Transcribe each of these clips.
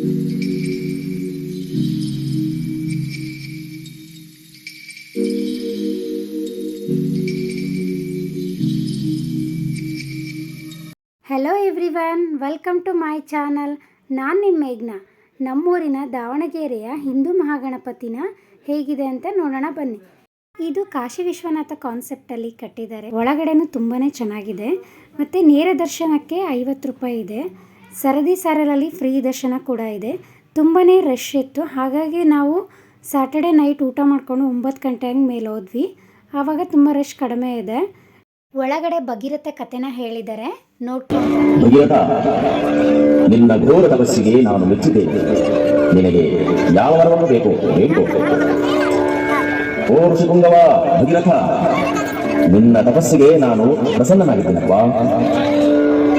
Hello everyone welcome to my channel ನಾನು ನಿಮ್ಮ ಮೇಘ್ನ. ನಮ್ಮೂರಿನ ದಾವಣಗೆರೆಯ ಹಿಂದೂ ಮಹಾಗಣಪತಿನ ಹೇಗಿದೆ ಅಂತ ನೋಡೋಣ ಬನ್ನಿ. ಇದು ಕಾಶಿ ವಿಶ್ವನಾಥ ಕಾನ್ಸೆಪ್ಟಲ್ಲಿ ಕಟ್ಟಿದ್ದಾರೆ. ಒಳಗಡೆನೂ ತುಂಬಾ ಚೆನ್ನಾಗಿದೆ. ಮತ್ತು ನೇರ ದರ್ಶನಕ್ಕೆ ಐವತ್ತು ರೂಪಾಯಿ ಇದೆ. ಸರದಿ ಸಾರಲಲ್ಲಿ ಫ್ರೀ ದರ್ಶನ ಕೂಡ ಇದೆ. ತುಂಬಾ ರಶ್ ಇತ್ತು. ಹಾಗಾಗಿ ನಾವು ಸ್ಯಾಟರ್ಡೆ ನೈಟ್ ಊಟ ಮಾಡಿಕೊಂಡು ಒಂಬತ್ತು ಗಂಟೆ ಹಂಗೆ ಮೇಲೆ ಹೋದ್ವಿ. ಆವಾಗ ತುಂಬ ರಶ್ ಕಡಿಮೆ ಇದೆ. ಒಳಗಡೆ ಭಗೀರಥ ಕಥೆನ ಹೇಳಿದರೆ ನಿನ್ನ ಘೋರ ತಪಸ್ಸಿಗೆ ನಾನು ಮೆಚ್ಚಿದ್ದೇನೆ ನಿನಗೆ ಯಾವ ವರವನ್ನು ಬೇಕು? ಬೇಕು ಓ ಋಷಿಕುಂಗವ, ಭಗೀರಥ, ನಿನ್ನ ತಪಸ್ಸಿಗೆ ನಾನು ಪ್ರಸನ್ನನಾಗಿದ್ದೇನಪ್ಪ?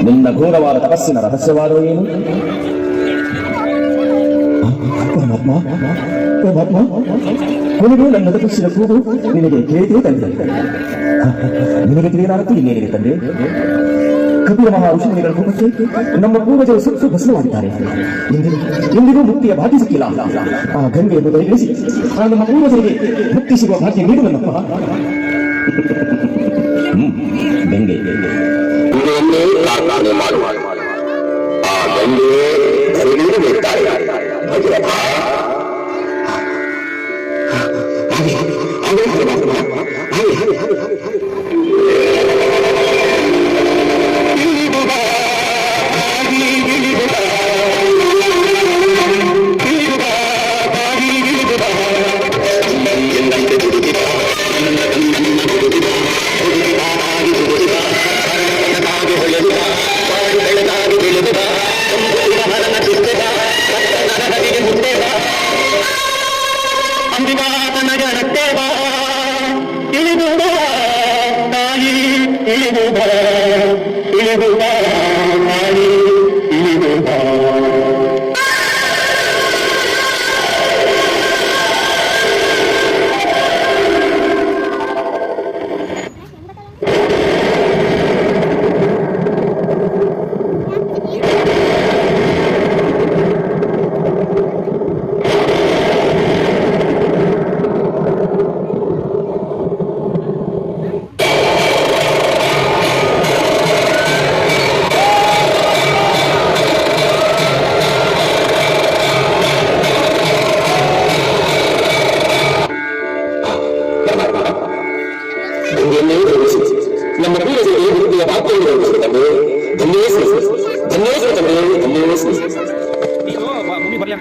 ನಿನ್ನ ಘೋರವಾದ ತಪಸ್ಸಿನ ರಹಸ್ಯವಾದ ಏನು ಪರಮಾತ್ಮ ಪರಮಾತ್ಮ ಕೊನೆಗೂ ನನ್ನ ತಪಸ್ಸಿನ ಕೂಗು ನಿನಗೆ ಕೇಳಿದೇ ತಂದೆ ನಿನಗೆ ತಿಳಿಯಲಾರದ್ದು ಇನ್ನೇನಿದೆ ತಂದೆ ಕಪಿಲ ಮಹಾ ಋಷಿಮುನಿಗಳ ಕೋಪಕ್ಕೆ ನಮ್ಮ ಪೂರ್ವಜರು ಸುಟ್ಟು ಭಸ್ಮವಾಗಿದ್ದಾರೆ ಇಂದಿಗೂ ಇಂದಿಗೂ ಮುಕ್ತಿಯ ಭಾಗ್ಯ ಸಿಕ್ಕಿಲ್ಲ ಆ ಗಂಗೆಯನ್ನು ಪರಿಗಣಿಸಿ ಆ ನಮ್ಮ ಪೂರ್ವಜರಿಗೆ ಮುಕ್ತಿ ಸಿಗುವ ಭಾಗ್ಯ ನೀಡುವನಪ್ಪ ಹ್ಮ್, ಗಂಗೆ ಗಂಗೆಯನ್ನೇ one.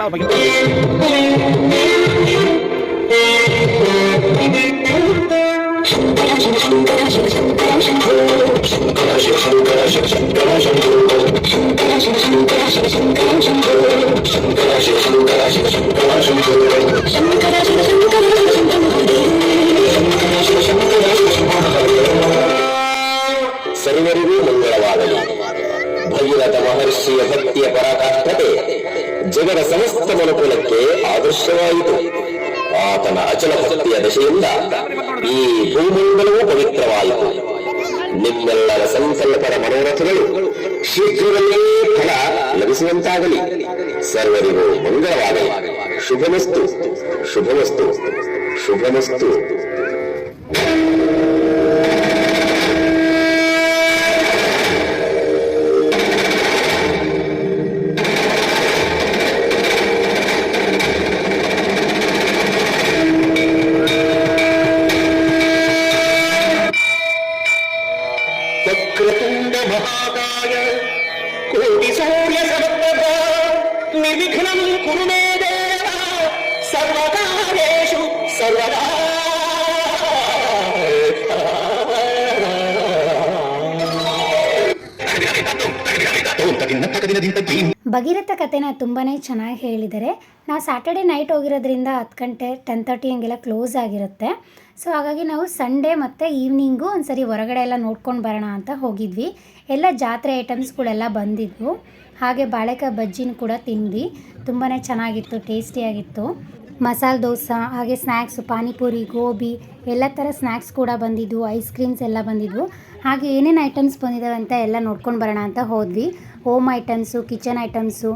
ಮಮ್ಮಿ ಬರ್ಲಿ ಅಂತ ಬಗ್ಗೆ ಸರ್ವರಿಗೂ ಮಂಗಳವಾಗಲಿ ಭಗೀರಥ ಮಹರ್ಷಿಯ ಭಕ್ತಿಯ ಪರಾಕಾಷ್ಠತೆ ಜಗದ ಸಮಸ್ತ ಮನುಕುಲಕ್ಕೆ ಆದರ್ಶವಾಯಿತು. ಆತನ ಅಚಲ ಭಕ್ತಿಯ ದಶೆಯಿಂದ ಈ ಭೂಮಂಡಲವೂ ಪವಿತ್ರವಾಯಿತು. ನಿಮ್ಮೆಲ್ಲರ ಸಂಕಲ್ಪದ ಮನೋರಥಗಳು ಶೀಘ್ರದಲ್ಲೇ ಫಲ ಲಭಿಸುವಂತಾಗಲಿ. ಸರ್ವರಿಗೂ ಮಂಗಳವಾಗಲಿ. ಶುಭಮಸ್ತು. ಶುಭಮಸ್ತು. ಶುಭಮಸ್ತು. ಸರ್ವಕಾರ್ಯೇಷು ಸರ್ವದಾ. ಭಗೀರಥ ಕಥೆನ ತುಂಬಾ ಚೆನ್ನಾಗಿ ಹೇಳಿದ್ದಾರೆ ನಾವು ಸ್ಯಾಟರ್ಡೆ ನೈಟ್ ಹೋಗಿರೋದ್ರಿಂದ ಹತ್ತು ಗಂಟೆ ಟೆನ್ ತರ್ಟಿ ಹಂಗೆಲ್ಲ ಕ್ಲೋಸ್ ಆಗಿರುತ್ತೆ. ಸೊ ಹಾಗಾಗಿ ನಾವು ಸಂಡೇ ಮತ್ತು ಈವ್ನಿಂಗು ಒಂದ್ಸರಿ ಹೊರಗಡೆ ಎಲ್ಲ ನೋಡ್ಕೊಂಡು ಬರೋಣ ಅಂತ ಹೋಗಿದ್ವಿ. ಎಲ್ಲ ಜಾತ್ರೆ ಐಟಮ್ಸ್ಗಳೆಲ್ಲ ಬಂದಿದ್ವು. ಹಾಗೆ ಬಾಳೆಕಾಯಿ ಬಜ್ಜಿನ ಕೂಡ ತಿಂದ್ವಿ. ತುಂಬಾ ಚೆನ್ನಾಗಿತ್ತು, ಟೇಸ್ಟಿಯಾಗಿತ್ತು. ಮಸಾಲೆ ದೋಸೆ, ಹಾಗೆ ಸ್ನ್ಯಾಕ್ಸು ಪಾನಿಪುರಿ, ಗೋಬಿ, ಎಲ್ಲ ಥರ ಸ್ನ್ಯಾಕ್ಸ್ ಕೂಡ ಬಂದಿದ್ವು. ಐಸ್ ಕ್ರೀಮ್ಸ್ ಎಲ್ಲ ಬಂದಿದ್ವು. ಹಾಗೆ ಏನೇನು ಐಟಮ್ಸ್ ಬಂದಿದ್ದಾವೆ ಅಂತ ಎಲ್ಲ ನೋಡ್ಕೊಂಡು ಬರೋಣ ಅಂತ ಹೋದ್ವಿ. ಹೋಮ್ ಐಟಮ್ಸು ಕಿಚನ್ ಐಟಮ್ಸು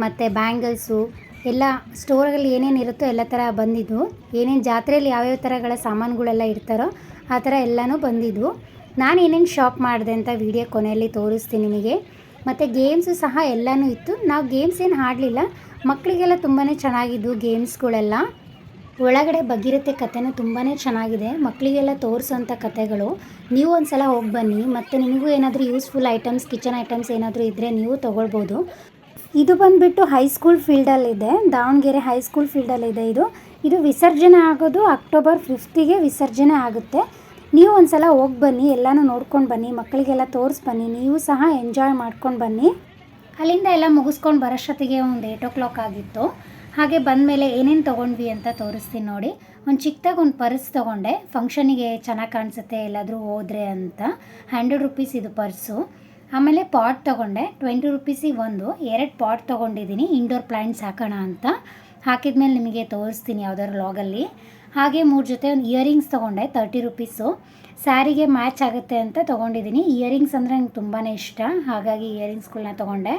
ಮತ್ತು ಬ್ಯಾಂಗಲ್ಸು ಎಲ್ಲ ಸ್ಟೋರಲ್ಲಿ ಏನೇನು ಇರುತ್ತೋ ಎಲ್ಲ ಥರ ಬಂದಿದ್ವು ಏನೇನು ಜಾತ್ರೆಯಲ್ಲಿ ಯಾವ್ಯಾವ ಥರಗಳ ಸಾಮಾನುಗಳೆಲ್ಲ ಇರ್ತಾರೋ ಆ ಥರ ಎಲ್ಲನೂ ಬಂದಿದ್ವು ನಾನು ಏನೇನು ಶಾಪ್ ಮಾಡಿದೆ ಅಂತ ವಿಡಿಯೋ ಕೊನೆಯಲ್ಲಿ ತೋರಿಸ್ತೀನಿ ನಿಮಗೆ. ಮತ್ತು ಗೇಮ್ಸು ಸಹ ಎಲ್ಲನೂ ಇತ್ತು. ನಾವು ಗೇಮ್ಸ್ ಏನು ಆಡಲಿಲ್ಲ. ಮಕ್ಕಳಿಗೆಲ್ಲ ತುಂಬಾ ಚೆನ್ನಾಗಿದ್ದು ಗೇಮ್ಸ್ಗಳೆಲ್ಲ ಒಳಗಡೆ ಬಗ್ಗಿರುತ್ತೆ ಕಥೆನೂ ತುಂಬಾ ಚೆನ್ನಾಗಿದೆ. ಮಕ್ಕಳಿಗೆಲ್ಲ ತೋರಿಸೋಂಥ ಕಥೆಗಳು. ನೀವು ಒಂದು ಸಲ ಹೋಗಿ ಬನ್ನಿ. ಮತ್ತು ನಿಮಗೂ ಏನಾದರೂ ಯೂಸ್ಫುಲ್ ಐಟಮ್ಸ್ ಕಿಚನ್ ಐಟಮ್ಸ್ ಏನಾದರೂ ಇದ್ದರೆ ನೀವು ತೊಗೊಳ್ಬೋದು. ಇದು ಬಂದುಬಿಟ್ಟು ಹೈಸ್ಕೂಲ್ ಫೀಲ್ಡಲ್ಲಿದೆ ದಾವಣಗೆರೆ ಹೈಸ್ಕೂಲ್ ಫೀಲ್ಡಲ್ಲಿದೆ ಇದು. ಇದು ವಿಸರ್ಜನೆ ಆಗೋದು ಅಕ್ಟೋಬರ್ ಫಿಫ್ತಿಗೆ ವಿಸರ್ಜನೆ ಆಗುತ್ತೆ. ನೀವು ಒಂದು ಸಲ ಹೋಗಿ ಬನ್ನಿ, ಎಲ್ಲನೂ ನೋಡ್ಕೊಂಡು ಬನ್ನಿ ಮಕ್ಕಳಿಗೆಲ್ಲ ತೋರಿಸ್ ಬನ್ನಿ, ನೀವು ಸಹ ಎಂಜಾಯ್ ಮಾಡ್ಕೊಂಡು ಬನ್ನಿ. ಅಲ್ಲಿಂದ ಎಲ್ಲ ಮುಗಿಸ್ಕೊಂಡು ಬರೋಷ್ಟೊತ್ತಿಗೆ ಒಂದು ಏಯ್ಟ್ ಓ ಕ್ಲಾಕ್ ಆಗಿತ್ತು. ಹಾಗೆ ಬಂದಮೇಲೆ ಏನೇನು ತೊಗೊಂಡ್ವಿ ಅಂತ ತೋರಿಸ್ತೀನಿ ನೋಡಿ. ಒಂದು ಚಿಕ್ಕದಾಗಿ ಒಂದು ಪರ್ಸ್ ತೊಗೊಂಡೆ. ಫಂಕ್ಷನಿಗೆ ಚೆನ್ನಾಗಿ ಕಾಣಿಸುತ್ತೆ, ಎಲ್ಲಾದರೂ ಹೋದರೆ ಅಂತ. ಹಂಡ್ರೆಡ್ ರುಪೀಸ್ ಇದು ಪರ್ಸು. ಆಮೇಲೆ ಪಾಟ್ ತೊಗೊಂಡೆ. ಟ್ವೆಂಟಿ ರುಪೀಸಿಗೆ ಒಂದು. ಎರಡು ಪಾಟ್ ತೊಗೊಂಡಿದ್ದೀನಿ. ಇಂಡೋರ್ ಪ್ಲ್ಯಾಂಟ್ಸ್ ಹಾಕೋಣ ಅಂತ. ಹಾಕಿದ್ಮೇಲೆ ನಿಮಗೆ ತೋರಿಸ್ತೀನಿ ಯಾವ್ದಾದ್ರು ಲಾಗಲ್ಲಿ ಹಾಗೆ ಮೂರು ಜೊತೆ ಒಂದು ಇಯರಿಂಗ್ಸ್ ತೊಗೊಂಡೆ ತರ್ಟಿ ರುಪೀಸು ಸ್ಯಾರಿಗೆ ಮ್ಯಾಚ್ ಆಗುತ್ತೆ ಅಂತ ತೊಗೊಂಡಿದ್ದೀನಿ. ಇಯರಿಂಗ್ಸ್ ಅಂದರೆ ನಂಗೆ ತುಂಬಾ ಇಷ್ಟ. ಹಾಗಾಗಿ ಇಯರಿಂಗ್ಸ್ಗಳನ್ನ ತೊಗೊಂಡೆ.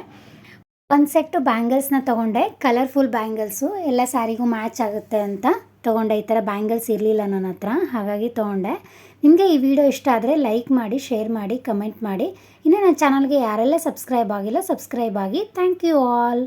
ಒಂದು ಸೆಟ್ಟು ಬ್ಯಾಂಗಲ್ಸ್ನ ತೊಗೊಂಡೆ. ಕಲರ್ಫುಲ್ ಬ್ಯಾಂಗಲ್ಸು ಎಲ್ಲ ಸ್ಯಾರಿಗೂ ಮ್ಯಾಚ್ ಆಗುತ್ತೆ ಅಂತ. ತೊಗೊಂಡೆ, ಈ ಥರ ಬ್ಯಾಂಗಲ್ಸ್ ಇರಲಿಲ್ಲ ನನ್ನ ಹತ್ರ, ಹಾಗಾಗಿ ತೊಗೊಂಡೆ. ನಿಮಗೆ ಈ ವಿಡಿಯೋ ಇಷ್ಟ ಆದರೆ ಲೈಕ್ ಮಾಡಿ, ಶೇರ್ ಮಾಡಿ, ಕಮೆಂಟ್ ಮಾಡಿ. ಇನ್ನು ನನ್ನ ಚಾನಲ್ಗೆ ಯಾರೆಲ್ಲ ಸಬ್ಸ್ಕ್ರೈಬ್ ಆಗಿಲ್ಲ, ಸಬ್ಸ್ಕ್ರೈಬ್ ಆಗಿ. Thank you all.